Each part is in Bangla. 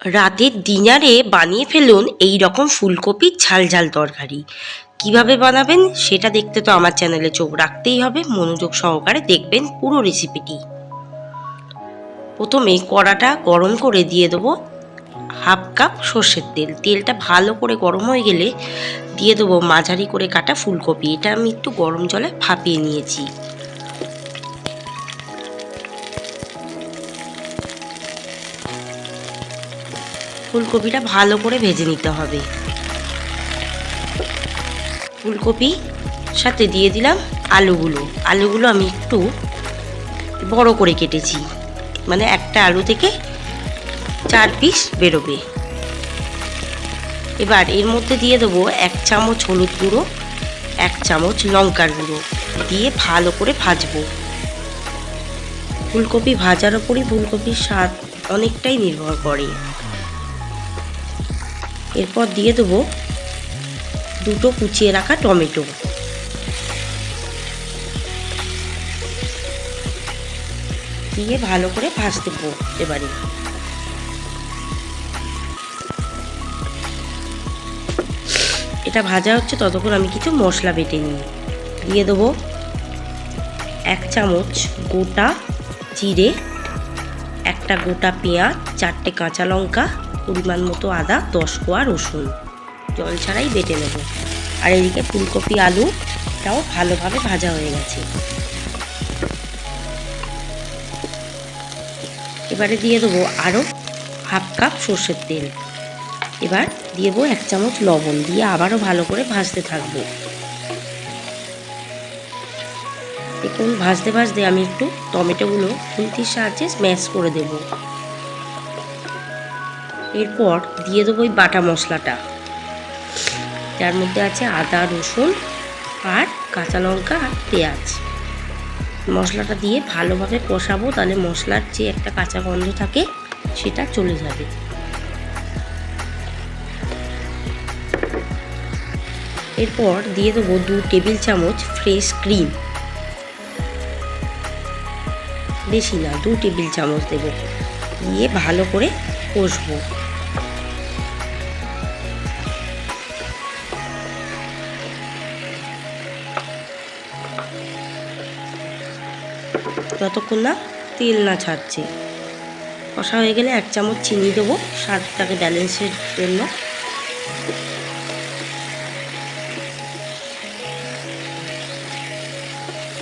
রাতের ডিনারে বানিয়ে ফেলুন এই রকম ফুলকপির ঝাল ঝাল তরকারি। কীভাবে বানাবেন সেটা দেখতে তো আমার চ্যানেলে চোখ রাখতেই হবে। মনোযোগ সহকারে দেখবেন পুরো রেসিপিটি। প্রথমে কড়াটা গরম করে দিয়ে দেবো হাফ কাপ সর্ষের তেল। তেলটা ভালো করে গরম হয়ে গেলে দিয়ে দেবো মাঝারি করে কাটা ফুলকপি। এটা আমি একটু গরম জলে ভাপিয়ে নিয়েছি। ফুলকপিটা ভালো করে ভেজে নিতে হবে। ফুলকপি সাথে দিয়ে দিলাম আলুগুলো। আলুগুলো আমি একটু বড় করে কেটেছি। মানে একটা আলু থেকে চার পিস বেরোবে। এবার এর মধ্যে দিয়ে দেবো এক চামচ হলুদ গুঁড়ো, এক চামচ লঙ্কার গুঁড়ো দিয়ে ভালো করে ভাজবো। ফুলকপি ভাজার ওপরই ফুলকপির স্বাদ অনেকটাই নির্ভর করে। এরপর দিয়ে দেবো দুটো কুচিয়ে রাখা টমেটো। দিয়ে ভালো করে ভাজতে দেবো এবারে। এটা ভাজা হচ্ছে ততক্ষণ আমি কিছু মশলা বেটে নিই। দিয়ে দেবো এক চামচ গোটা জিরে, একটা গোটা পেঁয়াজ, চারটে কাঁচা লঙ্কা পরিমাণ মতো আদা, দশ কোয়া রসুন। জল ছাড়াই বেটে নেব। আর এদিকে ফুলকপি আলুটাও ভালোভাবে ভাজা হয়ে গেছে। এবারে দিয়ে দেবো আরও হাফ কাপ সর্ষের তেল। এবার দিয়ে দেবো এক চামচ লবণ দিয়ে আবারও ভালো করে ভাজতে থাকব। দেখুন, ভাজতে ভাজতে আমি একটু টমেটোগুলো খুন্তির সাহায্যে স্ম্যাশ করে দেব। এরপর দিয়ে দেবো ওই বাটা মশলাটা। যার মধ্যে আছে আদা, রসুন আর কাঁচা লঙ্কা আর পেঁয়াজ। মশলাটা দিয়ে ভালোভাবে কষাবো, তাহলে মশলার যে একটা কাঁচা গন্ধ থাকে সেটা চলে যাবে। এরপর দিয়ে দেবো দু টেবিল চামচ ফ্রেশ ক্রিম। বেশি না, দু টেবিল চামচ দেবো। দিয়ে ভালো করে কষবো। যতক্ষণ না তেল না ছাড়ছে। কষা হয়ে গেলে এক চামচ চিনি দেবো, স্বাদটাকে ব্যালেন্সের জন্য।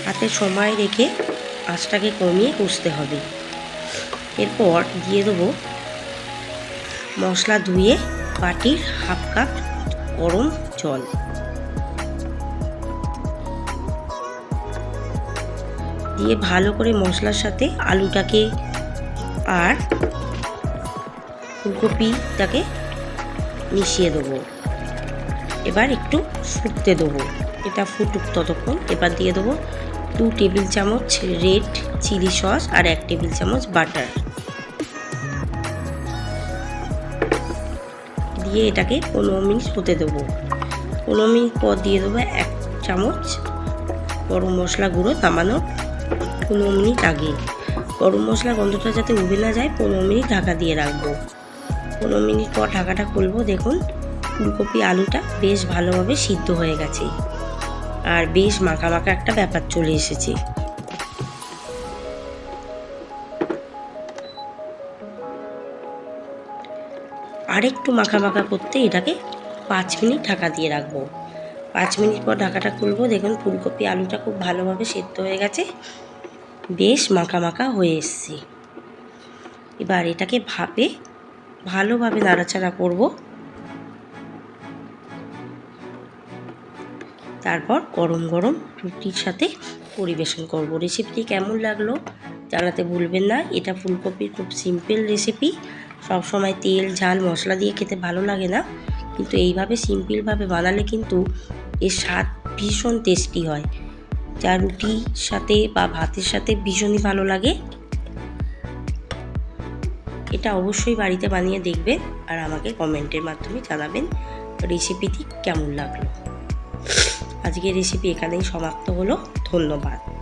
হাতে সময় রেখে আঁচটাকে কমিয়ে কষতে হবে। এরপর দিয়ে দেবো মশলা ধুয়ে বাটির হাফ কাপ গরম জল। দিয়ে ভালো করে মশলার সাথে আলুটাকে আর ফুলকপিটাকে মিশিয়ে দেবো। এবার একটু ফুটতে দেবো। এটা ফুটুক ততক্ষণ। এবার দিয়ে দেবো দু টেবিল চামচ রেড চিলি সস আর এক টেবিল চামচ বাটার। দিয়ে এটাকে পনেরো মিনিট হতে দেবো। পনেরো মিনিট পর দিয়ে দেবো এক চামচ গরম মশলা গুঁড়ো নামানোর পনেরো মিনিট আগে। গরম মশলা গন্ধটা যাতে উবে না যায়, পনেরো মিনিট ঢাকা দিয়ে রাখব। পনেরো মিনিট পর ঢাকাটা খুলবো, দেখুন, ফুলকপি আলুটা বেশ ভালোভাবে সিদ্ধ হয়ে গেছে। আর বেশ মাখা মাখা একটা ব্যাপার চলে এসেছে। আরেকটু মাখা মাখা করতে এটাকে পাঁচ মিনিট ঢাকা দিয়ে রাখব। পাঁচ মিনিট পর ঢাকাটা খুলবো, দেখুন, ফুলকপি আলুটা খুব ভালোভাবে সেদ্ধ হয়ে গেছে। বেশ মাখা মাখা হয়ে এসছে। এবার এটাকে ভাপে ভালোভাবে নাড়াচাড়া করব। তারপর গরম গরম রুটির সাথে পরিবেশন করব। রেসিপিটি কেমন লাগল জানাতে ভুলবেন না। এটা ফুলকপির খুব সিম্পল রেসিপি সব সময় তেল, ঝাল, মশলা দিয়ে খেতে ভালো লাগে না। কিন্তু এইভাবে সিম্পলভাবে বানালে কিন্তু এর স্বাদ ভীষণ টেস্টি হয়। যা রুটির সাথে বা ভাতের সাথে ভীষণই ভালো লাগে। এটা অবশ্যই বাড়িতে বানিয়ে দেখবেন আর আমাকে কমেন্টের মাধ্যমে জানাবেন রেসিপিটি কেমন লাগল। আজকের রেসিপি এখানেই সমাপ্ত হলো। ধন্যবাদ।